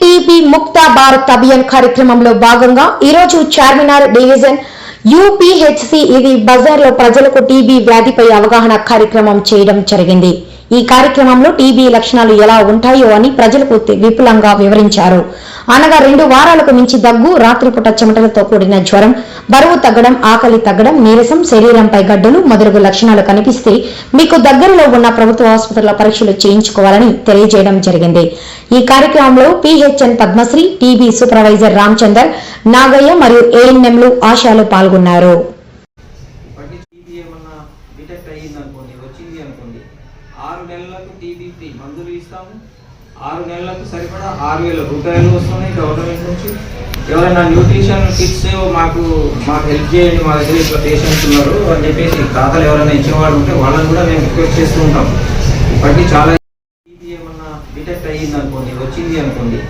TB ముక్త భారత్ అభియాన్ కార్యక్రమంలో భాగంగా ఈరోజు చార్మినార్ డివిజన్ యూపీహెచ్సి ఇది బజార్లో ప్రజలకు టీబీ వ్యాధిపై అవగాహన కార్యక్రమం చేయడం జరిగింది. ఈ కార్యక్రమంలో టీబీ లక్షణాలు ఎలా ఉంటాయో అని ప్రజలకు విపులంగా వివరించారు. అనగా రెండు వారాలకు మించి దగ్గు రాత్రిపూట చెమటలతో కూడిన జ్వరం బరువు తగ్గడం ఆకలి తగ్గడం నీరసం శరీరంపై గడ్డలు మొదలగు లక్షణాలు కనిపిస్తే మీకు దగ్గరలో ఉన్న ప్రభుత్వ ఆసుపత్రుల పరీక్షలు చేయించుకోవాలని తెలియజేయడం జరిగింది. ఈ కార్యక్రమంలో PHN Padmashri TB supervisor Ramachandar Nagaiah మరియు ఏఎన్ఎంలు ఆశాలు పాల్గొన్నారు. ఆరు నెలలకు టీబీ మందులు ఇస్తాము. ఆరు నెలలకు సరిపడా ఆరు వేల రూపాయలు వస్తున్నాయి గవర్నమెంట్ నుంచి. ఎవరైనా న్యూట్రిషన్ కిట్స్ మాకు మాకు హెల్ప్ చేయండి మా దగ్గర ఇట్లా పేషెంట్స్ ఉన్నారు అని చెప్పేసి ఖాతాలు ఎవరైనా ఇచ్చేవాళ్ళు ఉంటే వాళ్ళని కూడా మేము రిక్వెస్ట్ చేస్తూ ఉంటాం. ఇప్పటికీ చాలా ఏమన్నా డిటెక్ట్ అయ్యింది అనుకోండి వచ్చింది అనుకోండి